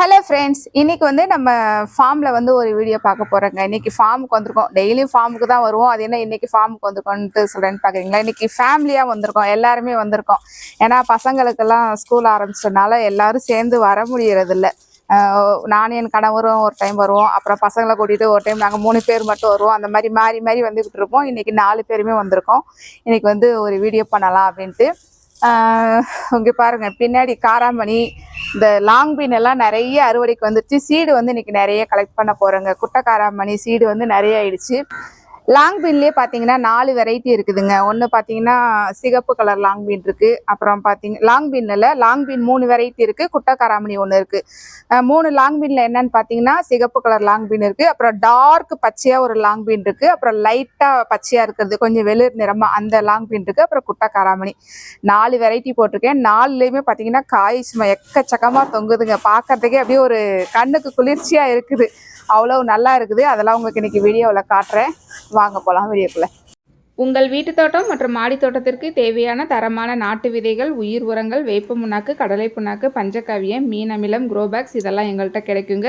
Hello friends இன்னைக்கு வந்து நம்ம ஃபார்மில் வந்து ஒரு வீடியோ பார்க்க போகிறோங்க இன்னைக்கு ஃபார்முக்கு வந்திருக்கோம். டெய்லியும் ஃபார்முக்கு தான் வருவோம். அது என்ன இன்னைக்கு ஃபார்முக்கு வந்திருக்கோன்ட்டு சொல்கிறேன்னு பார்க்குறீங்களா இன்றைக்கி ஃபேமிலியாக வந்திருக்கோம். எல்லாருமே வந்திருக்கோம். ஏன்னா பசங்களுக்கெல்லாம் ஸ்கூல் ஆரம்பிச்சதுனால எல்லாரும் சேர்ந்து வர முடியறதில்ல. நானும் என் கணவரும் ஒரு டைம் வருவோம். அப்புறம் பசங்களை கூட்டிகிட்டு ஒரு டைம் நாங்கள் மூணு பேர் மட்டும் வருவோம். அந்த மாதிரி மாறி மாறி வந்துக்கிட்டு இருப்போம். இன்னைக்கு நாலு பேருமே வந்திருக்கோம். இன்றைக்கி வந்து ஒரு வீடியோ பண்ணலாம் அப்படின்ட்டு. இங்க பாருங்க பின்னாடி காராமணி இந்த லாங் பீன் எல்லாம் நிறைய அறுவடைக்கு வந்துருச்சு. சீடு வந்து இன்னைக்கு நிறைய கலெக்ட் பண்ண போகிறேங்க குட்டை காராமணி சீடு வந்து நிறைய ஆயிடுச்சு. லாங் பீன்லேயே பார்த்தீங்கன்னா நாலு வெரைட்டி இருக்குதுங்க. ஒன்று பார்த்தீங்கன்னா சிகப்பு கலர் லாங் பீன் இருக்குது அப்புறம் பார்த்தீங்க லாங் பீனில் லாங் பீன் மூணு வெரைட்டி இருக்குது குட்டை காராமணி ஒன்று இருக்குது மூணு லாங் பீனில் என்னன்னு பார்த்தீங்கன்னா சிகப்பு கலர் லாங் பீன் இருக்குது அப்புறம் டார்க் பச்சையாக ஒரு லாங் பீன் இருக்குது அப்புறம் லைட்டாக பச்சையாக இருக்கிறது கொஞ்சம் வெளிர் நிறமாக அந்த லாங் பீன் இருக்குது அப்புறம் குட்டை காராமணி நாலு வெரைட்டி போட்டிருக்கேன். நாலுலேயுமே பார்த்தீங்கன்னா காய் சும்மா எக்கச்சக்கமாக தொங்குதுங்க. பார்க்கறதுக்கே அப்படியே ஒரு கண்ணுக்கு குளிர்ச்சியாக இருக்குது. அவ்வளோ நல்லா இருக்குது. அதெல்லாம் உங்களுக்கு இன்னைக்கு வீடியோவில் காட்டுறேன். வாங்க போகலாம் வீடியோக்குள்ள உங்கள் வீட்டு தோட்டம் மற்றும் மாடி தோட்டத்திற்கு தேவையான தரமான நாட்டு விதைகள் உயிர் உரங்கள் வேப்ப புண்ணாக்கு கடலை புண்ணாக்கு பஞ்சகாவியம் மீன் அமிலம் குரோபேக்ஸ் இதெல்லாம் எங்கள்கிட்ட கிடைக்குங்க.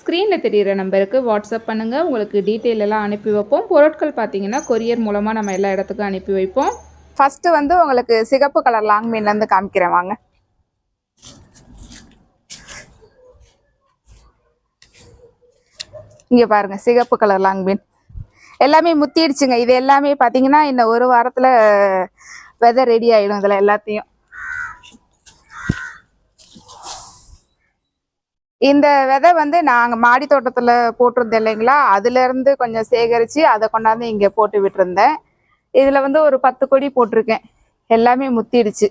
ஸ்க்ரீனில் தெரிகிற நம்பருக்கு வாட்ஸ்அப் பண்ணுங்கள் உங்களுக்கு டீட்டெயில் எல்லாம் அனுப்பி வைப்போம். பொருட்கள் பார்த்தீங்கன்னா கொரியர் மூலமாக நம்ம எல்லா இடத்துக்கும் அனுப்பி வைப்போம். ஃபர்ஸ்ட் வந்து உங்களுக்கு சிகப்பு கலர் லாங் மீன்ல இருந்து காமிக்கிறேன் வாங்க. இங்க பாருங்க சிகப்பு கலர் லாங் மீன் எல்லாமே முத்திடுச்சுங்க. இது எல்லாமே பார்த்தீங்கன்னா இன்னும் ஒரு வாரத்தில் வெதை ரெடி ஆகிடும் இதில் எல்லாத்தையும். இந்த விதை வந்து நாங்கள் மாடி தோட்டத்தில் போட்டிருந்தோம் இல்லைங்களா? அதுலேருந்து கொஞ்சம் சேகரித்து அதை கொண்டாந்து இங்கே போட்டு விட்டுருந்தேன். இதில் வந்து ஒரு பத்து கொடி போட்டிருக்கேன். எல்லாமே முத்திடுச்சு.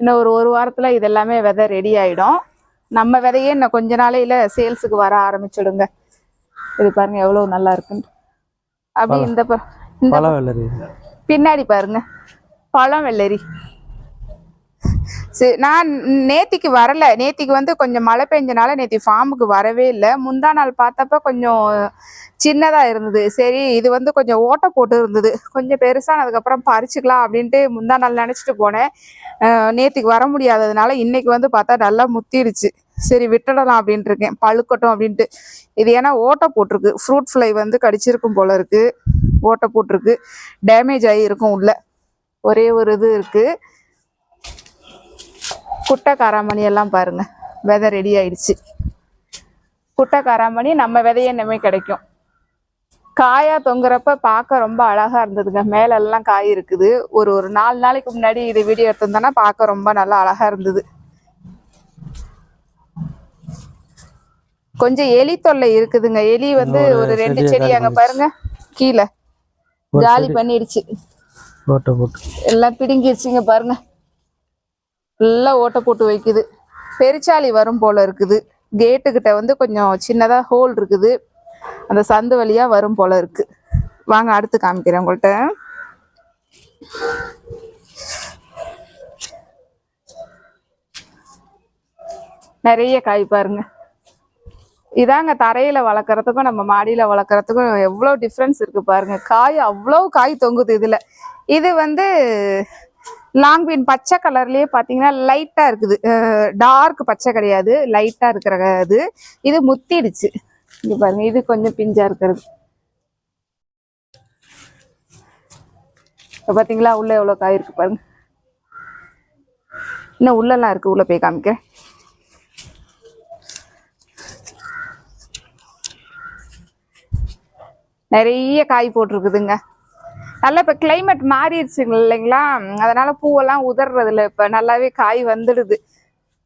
இன்னும் ஒரு ஒரு வாரத்தில் இது எல்லாமே விதை ரெடி ஆகிடும் நம்ம விதையே இன்னும் கொஞ்ச நாளையில் சேல்ஸுக்கு வர ஆரம்பிச்சிடுங்க. இது பாருங்கள் எவ்வளோ நல்லா இருக்குன்னு. அப்படி இந்த பின்னாடி பாருங்க. பழம் வெள்ளரி. சரி நான் நேத்திக்கு வரல. நேத்திக்கு வந்து கொஞ்சம் மழை பெஞ்சனால நேத்தி ஃபார்முக்கு வரவே இல்லை. முந்தா நாள் பார்த்தப்ப கொஞ்சம் சின்னதா இருந்தது. சரி இது வந்து கொஞ்சம் ஓட்டை போட்டு இருந்தது. கொஞ்சம் பெருசானதுக்கப்புறம் பறிச்சுக்கலாம் அப்படின்ட்டு முந்தா நாள் நினச்சிட்டு போனேன். நேத்திக்கு வர முடியாததுனால இன்னைக்கு வந்து பார்த்தா நல்லா முத்திடுச்சு. சரி விட்டுடலாம் அப்படின்ட்டு இருக்கேன். பழுக்கட்டும் அப்படின்ட்டு. இது ஏன்னா ஓட்டை போட்டிருக்கு. ஃப்ரூட் ஃப்ளை வந்து கடிச்சிருக்கும் போல இருக்கு. ஓட்டை போட்டிருக்கு. டேமேஜ் ஆகி இருக்கும் உள்ள. ஒரே ஒரு இது இருக்குது குட்டை காராமணி எல்லாம் பாருங்க. விதை ரெடி ஆயிடுச்சு. குட்டை காராமணி நம்ம விதையே இனிமே கிடைக்கும். காயா தொங்குறப்ப பார்க்க ரொம்ப அழகா இருந்ததுங்க. மேல எல்லாம் காய் இருக்குது. ஒரு ஒரு நாலு நாளைக்கு முன்னாடி இது வீடியோ எடுத்திருந்தோன்னா பார்க்க ரொம்ப நல்லா அழகா இருந்தது. கொஞ்சம் எலி தொல்லை இருக்குதுங்க. எலி வந்து ஒரு ரெண்டு செடி அங்க பாருங்க. கீழே. காலி. பண்ணிடுச்சு. எல்லாம் பிடுங்கிடுச்சுங்க பாருங்க. நல்லா ஓட்டை போட்டு வைக்குது. பெருச்சாளி வரும் போல இருக்குது. கேட்டுக்கிட்ட வந்து கொஞ்சம் சின்னதாக ஹோல் இருக்குது. அந்த சந்து வழியாக வரும் போல இருக்கு. வாங்க அடுத்து காமிக்கிறேன் உங்கள்கிட்ட நிறைய காய் பாருங்க. இதாங்க தரையில வளர்க்குறதுக்கும் நம்ம மாடியில வளர்க்குறதுக்கும் எவ்வளோ டிஃப்ரென்ஸ் இருக்கு பாருங்க. காய் அவ்வளோ காய் தொங்குது இதுல. இது வந்து லாங் பீன் பச்சை கலர்லயே பாத்தீங்கன்னா லைட்டா இருக்குது. டார்க் பச்சை கிடையாது. லைட்டா இருக்கிற இது. இது முத்திடுச்சு. இங்க பாருங்க இது கொஞ்சம் பிஞ்சா இருக்கிறது. இப்போ பார்த்தீங்களா உள்ள எவ்வளோ காய் இருக்கு பாருங்க. இன்னும் உள்ளெல்லாம் இருக்குது உள்ளே போய் காமிக்கிறேன். நிறைய காய் போட்டிருக்குதுங்க. நல்லா இப்போ கிளைமேட் மாறிடுச்சுங்க இல்லைங்களா? அதனால பூவெல்லாம் உதறது இல்லை இப்போ. நல்லாவே காய் வந்துடுது.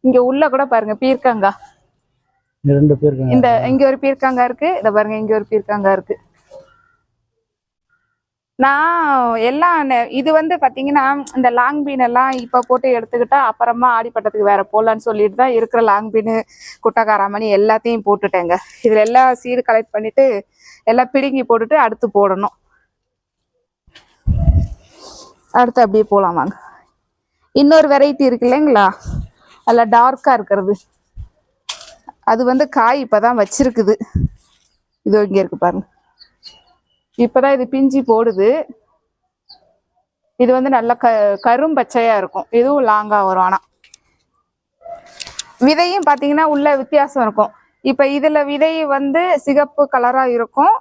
இங்க உள்ள கூட பாருங்க பீர்க்கங்காய் இங்க ரெண்டு பேர் இருக்காங்க இந்த இங்க ஒரு பீர்க்கங்காய் இருக்கு இத பாருங்க இங்க ஒரு பீர்க்கங்காய் இருக்கு. நான் எல்லாம் இது வந்து பாத்தீங்கன்னா இந்த லாங் பீன் எல்லாம் இப்ப போட்டு எடுத்துக்கிட்டா அப்புறமா ஆடிப்பட்டத்துக்கு வேற போடலான்னு சொல்லிட்டு தான் இருக்கிற லாங் பீனு குட்டக்காராமணி எல்லாத்தையும் போட்டுட்டேங்க. இதுல எல்லாம் சீடு கலெக்ட் பண்ணிட்டு எல்லாம் பிடுங்கி போட்டுட்டு அடுத்து போடணும். அடுத்து அப்படியே போகலாம் வாங்க. இன்னொரு வெரைட்டி இருக்கு இல்லைங்களா? அதில் டார்க்காக இருக்கிறது. அது வந்து காய் இப்போ தான் வச்சிருக்குது. இதோ இங்கே இருக்கு பாருங்க. இப்பதான் இது பிஞ்சி போடுது. இது வந்து நல்ல க கரும்பச்சையாக இருக்கும். இதுவும் லாங்காக வரும் ஆனால் விதையும் பார்த்தீங்கன்னா உள்ள வித்தியாசம் இருக்கும். இப்போ இதில் விதை வந்து சிகப்பு கலராக இருக்கும்.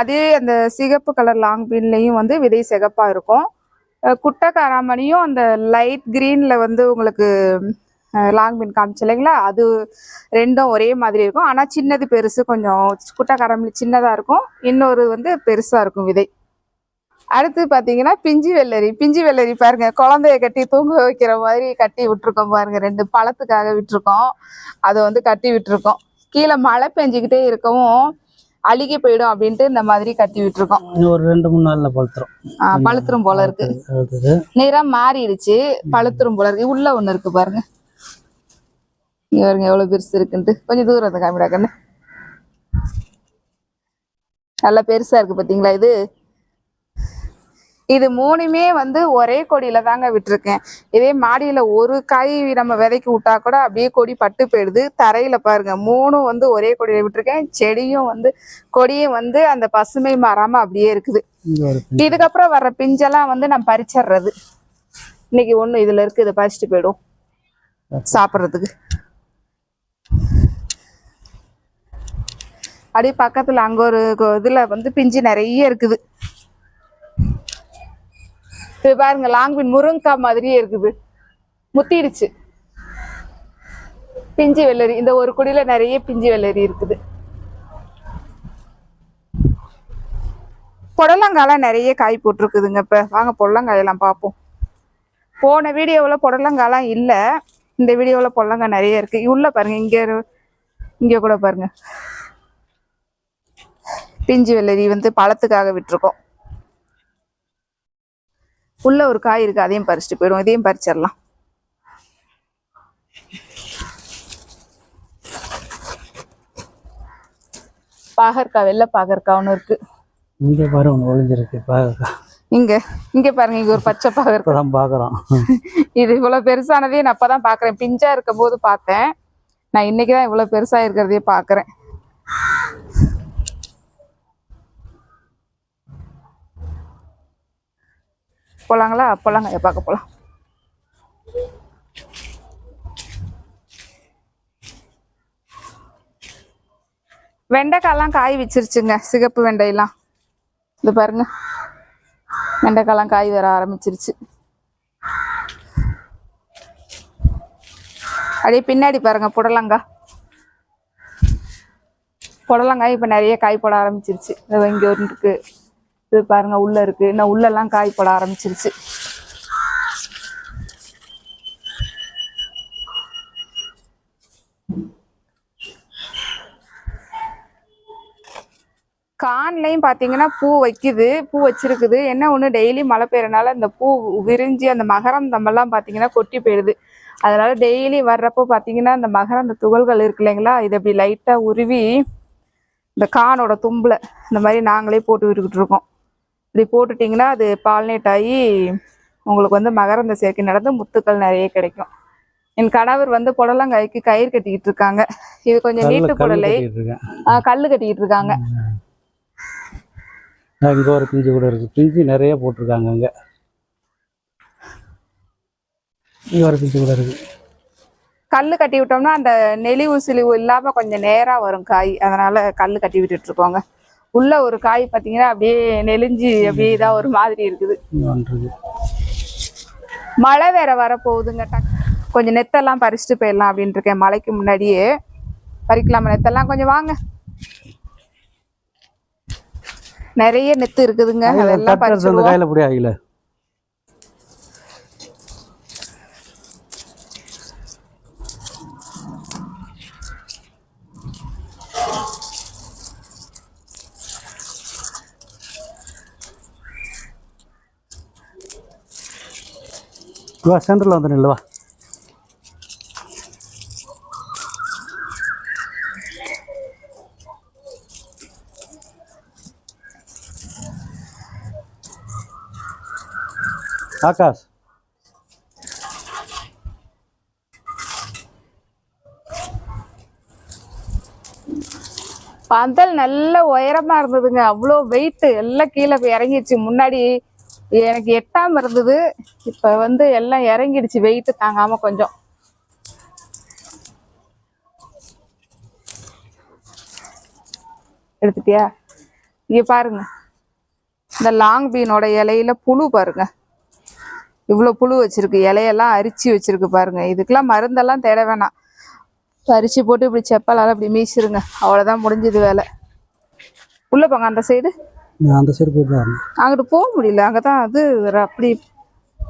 அதே அந்த சிகப்பு கலர் லாங் பீன்லேயும் வந்து விதை சிகப்பாக இருக்கும். குட்டை காராமணியும் அந்த லைட் க்ரீனில் வந்து உங்களுக்கு லாங் பீன் காமிச்சு இல்லைங்களா? அது ரெண்டும் ஒரே மாதிரி இருக்கும். ஆனால் சின்னது பெருசு கொஞ்சம் குட்டை காராமணி சின்னதாக இருக்கும். இன்னொரு வந்து பெருசாக இருக்கும் விதை. அடுத்து பார்த்தீங்கன்னா பிஞ்சு வெள்ளரி. பிஞ்சு வெள்ளரி பாருங்க. குழந்தைய கட்டி தூங்க வைக்கிற மாதிரி கட்டி விட்டுருக்கோம் பாருங்க. ரெண்டு பழத்துக்காக விட்டுருக்கோம். அதை வந்து கட்டி விட்டுருக்கோம். கீழே மழை பெஞ்சிக்கிட்டே இருக்கவும் அழுகி போயிடும் அப்படின்ட்டு இந்த மாதிரி கட்டி விட்டுருக்கோம். ஒரு ரெண்டு மூணு நாளில் பழுத்துரும். பழுத்துரும் போல இருக்கு. நிறம் மாறிடுச்சு பழுத்துரும் போல இருக்கு. உள்ள ஒண்ணு இருக்கு பாருங்க. இங்க பாருங்க எவ்வளவு பெருசு இருக்குன்ட்டு. கொஞ்சம் தூரம் இருந்து காமிடா கண்ணு. நல்லா பெருசா இருக்கு பாத்தீங்களா இது? இது மூணுமே வந்து ஒரே கொடியில தாங்க விட்டுருக்கேன். இதே மாடியில ஒரு காய் நம்ம விதைக்கு விட்டா கூட அப்படியே கொடி பட்டு போயிடுது. தரையில பாருங்க மூணும் வந்து ஒரே கொடியில விட்டுருக்கேன். செடியும் வந்து கொடியும் வந்து அந்த பசுமை மாறாம அப்படியே இருக்குது. இதுக்கப்புறம் வர்ற பிஞ்செல்லாம் வந்து நான் பறிச்சிடுறது இன்னைக்கு ஒண்ணு இதுல இருக்கு இதை பறிச்சுட்டு போயிடும் சாப்பிட்றதுக்கு. அப்படியே பக்கத்துல அங்க ஒரு இதுல வந்து பிஞ்சு நிறைய இருக்குது. இது பாருங்க லாங்பின் முருங்கக்காய் மாதிரியே இருக்குது. முத்திடுச்சு. பிஞ்சு வெள்ளரி இந்த ஒரு குடியில நிறைய பிஞ்சு வெள்ளரி இருக்குது. புடலங்காலாம் நிறைய காய் போட்டிருக்குதுங்க இப்போ. வாங்க புடலங்காயெல்லாம் பார்ப்போம். போன வீடியோவில் புடலங்காலாம் இல்லை. இந்த வீடியோவில் புடலங்காய் நிறைய இருக்குது உள்ளே பாருங்கள் இங்கே இங்கே கூட பாருங்க. பிஞ்சு வெள்ளரி வந்து பழத்துக்காக விட்டுருக்கோம். உள்ள ஒரு காய் இருக்கு அதையும் பறிச்சுட்டு போயிடும் இதையும் பறிச்சிடலாம். பாகற்காய் வெள்ளை பாகற்காய் ஒன்று இருக்கு. இங்கே பாரு ஒன்று ஒளிஞ்சிருக்கு பார்க்க இங்க இங்க பாருங்க இங்க ஒரு பச்சை பாகற்காய். தான் பார்க்குறோம் இது இவ்வளவு பெருசானதே நான் அப்பதான் பாக்குறேன். பிஞ்சா இருக்கும் போது பார்த்தேன். நான் இன்னைக்கு தான் இவ்வளவு பெருசா இருக்கிறதே பாக்குறேன். போலாங்களா? போலாங்க. பார்க்க போகலாம் வெண்டைக்காய்லாம் காய் வச்சிருச்சுங்க. சிகப்பு வெண்டையெல்லாம். இது பாருங்க. வெண்டைக்காய்லாம் காய் வர ஆரம்பிச்சிருச்சு. அப்படியே பின்னாடி பாருங்க புடலங்காய் புடலங்காய் இப்போ நிறைய காய் போட ஆரம்பிச்சிருச்சு. இங்கே ஒன்று இருக்குது இது பாருங்க உள்ள இருக்கு. இன்னும் உள்ளெல்லாம் காய் போட ஆரம்பிச்சிருச்சு. கான்லையும் பார்த்தீங்கன்னா பூ வைக்குது பூ வச்சிருக்குது. என்ன ஒன்று டெய்லி மழை பெய்யறனால இந்த பூ விரிஞ்சு அந்த மகரந்தமெல்லாம் பார்த்தீங்கன்னா கொட்டி போயிடுது. அதனால டெய்லி வர்றப்போ பார்த்தீங்கன்னா இந்த மகரந்த துகள்கள் இருக்கு இல்லைங்களா? இதை இப்படி லைட்டாக உருவி இந்த கானோட தும்பில் இந்த மாதிரி நாங்களே போட்டு விட்டுக்கிட்டு இருக்கோம். இப்படி போட்டுட்டிங்கன்னா அது பால்நேட் ஆகி உங்களுக்கு வந்து மகரந்த சேர்க்கை நடந்து முத்துக்கள் நிறைய கிடைக்கும். என் கணவர் வந்து புடலங்காய்க்கு கயிறு கட்டிக்கிட்டு இருக்காங்க. இது கொஞ்சம் நீட்டு கல் புடலை. கல்லு கட்டிக்கிட்டு இருக்காங்க. இங்கே ஒரு பிஞ்சு கூட இருக்கு. பிஞ்சு நிறைய போட்டிருக்காங்க அங்கே. இங்கே ஒரு பிஞ்சு கூட இருக்கு. கல்லு கட்டி விட்டோம்னா அந்த நெளிவு சிலிவு இல்லாம கொஞ்சம் நேரா வரும் காய். அதனால கல்லு கட்டி விட்டுட்டு இருக்கோங்க. உள்ள ஒரு காய் பாத்தீங்கன்னா அப்படியே நெளிஞ்சு அப்படியே இதா ஒரு மாதிரி இருக்குது. மழை வேற வரப்போகுதுங்க கொஞ்சம் நெத்தெல்லாம் பறிச்சுட்டு போயிடலாம் அப்படின்ட்டு இருக்கேன். மழைக்கு முன்னாடியே பறிக்கலாமா? நெத்தெல்லாம் கொஞ்சம் வாங்க. நிறைய நெத்து இருக்குதுங்க. அதெல்லாம் கட்டர் வா சென்டரில் வந்து நில்லு வா ஆகாஷ் பந்தல் நல்ல உயரமா இருந்ததுங்க அவ்வளோ வெயிட் எல்லாம் கீழே போய் இறங்கிடுச்சு முன்னாடி எனக்கு எட்டாம் இருந்தது. இப்போ வந்து எல்லாம் இறங்கிடுச்சு. வெயிட்டு தாங்காமல் கொஞ்சம். எடுத்துட்டியா? இங்கே பாருங்க. இந்த லாங் பீனோட இலையில புழு பாருங்க. இவ்வளோ புழு வச்சிருக்கு. இலையெல்லாம் அரிச்சு வச்சிருக்கு பாருங்க. இதுக்கெல்லாம் மருந்தெல்லாம் தேட வேணாம். பறிச்சு போட்டு இப்படி செப்பலால் இப்படி மீசிருங்க. அவ்வளோதான் முடிஞ்சது வேலை. உள்ள போங்க அந்த சைடு அந்த சைடு போயிட்டு. அங்கிட்டு போக முடியல அங்கே தான் அது வேற அப்படி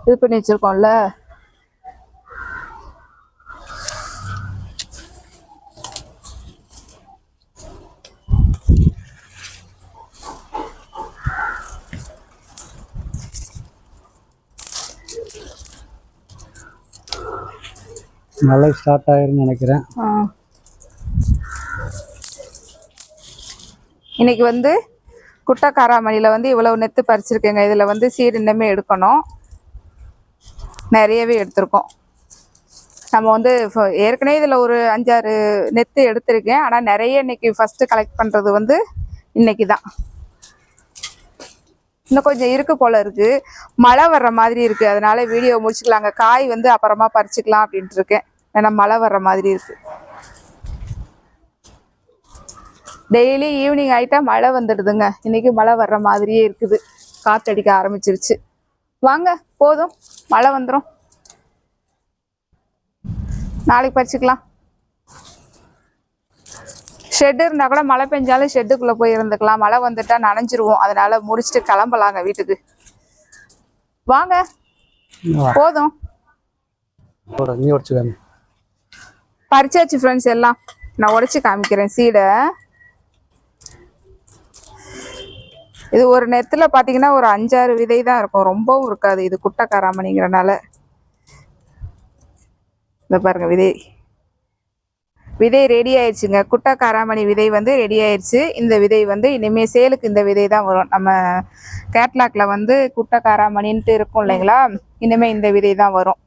இது பண்ணி வச்சிருக்கோம்ல மழை ஸ்டார்ட் ஆயிரும்னு நினைக்கிறேன். இன்னைக்கு வந்து குட்டை காராமணியில் வந்து இவ்வளவு நெத்து பறிச்சிருக்கேங்க. இதில் வந்து சீர் இன்னமே எடுக்கணும். நிறையவே எடுத்திருக்கோம். நம்ம வந்து ஏற்கனவே இதில் ஒரு அஞ்சாறு நெத்து எடுத்திருக்கேன். ஆனால் நிறைய இன்னைக்கு ஃபஸ்ட்டு கலெக்ட் பண்ணுறது வந்து இன்னைக்கு தான் இன்னும் கொஞ்சம் இருக்கு போல இருக்கு. மழை வர்ற மாதிரி இருக்கு. அதனால வீடியோ முடிச்சுக்கலாங்க. காய் வந்து அப்புறமா பறிச்சுக்கலாம் அப்படின்ட்டு இருக்கேன். ஏன்னா மழை வர்ற மாதிரி இருக்கு. டெய்லி ஈவினிங் ஆயிட்டா மழை வந்துடுதுங்க. இன்னைக்கு மழை வர்ற மாதிரியே இருக்குது. காத்தடிக்க ஆரம்பிச்சிருச்சு. வாங்க போதும். மழை வந்துடும் நாளைக்கு பறிச்சுக்கலாம். ஷெட் இருந்தா கூட மழை பெஞ்சாலும் ஷெட்டுக்குள்ள போய் இருந்துக்கலாம். மழை வந்துட்டா நனைஞ்சிருவோம். அதனால முடிச்சுட்டு கிளம்பலாங்க வீட்டுக்கு. வாங்க. போதும். பறிச்சாச்சு ஃப்ரெண்ட்ஸ் எல்லாம். நான் உடைச்சு காமிக்கிறேன். சீடை. இது ஒரு நெத்துல பார்த்தீங்கன்னா ஒரு அஞ்சாறு விதை தான் இருக்கும். ரொம்பவும் இருக்காது. இது குட்டை காராமணிங்கிறனால இந்த பாருங்க விதை. விதை ரெடி ஆயிடுச்சுங்க. குட்டை காராமணி விதை வந்து ரெடி ஆயிடுச்சு. இந்த விதை வந்து இனிமேல் சேலுக்கு இந்த விதை தான் வரும். நம்ம கேட்லாக்ல வந்து குட்டைக்காராமணின்ட்டு இருக்கும் இல்லைங்களா? இனிமேல் இந்த விதை தான் வரும்.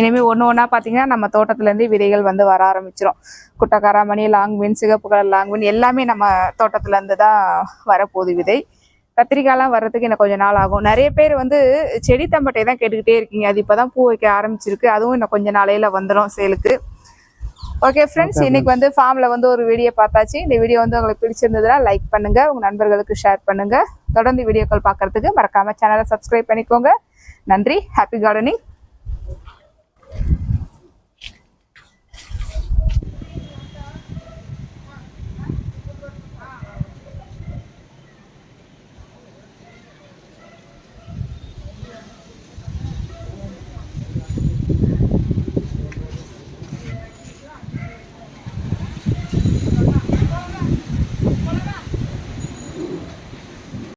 இனிமே ஒன்று ஒன்றா பார்த்தீங்கன்னா நம்ம தோட்டத்துலேருந்து விதைகள் வந்து வர ஆரம்பிச்சிரும். குட்டை காராமணி லாங்வின் சிகப்பு கலர் லாங்வின் எல்லாமே நம்ம தோட்டத்துலேருந்து தான் வரப்போகுது விதை. கத்திரிக்காய்லாம் வர்றதுக்கு இன்னும் கொஞ்சம் நாள் ஆகும். நிறைய பேர் வந்து செடி தம்பட்டை தான் கேட்டுக்கிட்டே இருக்கீங்க. அது இப்போ தான் பூ வைக்க ஆரம்பிச்சிருக்கு. அதுவும் இன்னும் கொஞ்சம் நாளையில வந்துடும் சேலுக்கு. ஓகே ஃப்ரெண்ட்ஸ் இன்னைக்கு வந்து ஃபார்மில் வந்து ஒரு வீடியோ பார்த்தாச்சு. இந்த வீடியோ வந்து உங்களுக்கு பிடிச்சிருந்ததுன்னா லைக் பண்ணுங்க. உங்க நண்பர்களுக்கு ஷேர் பண்ணுங்க. தொடர்ந்து வீடியோக்கள் பார்க்கறதுக்கு மறக்காம சேனலை சப்ஸ்கிரைப் பண்ணிக்கோங்க. நன்றி. Happy gardening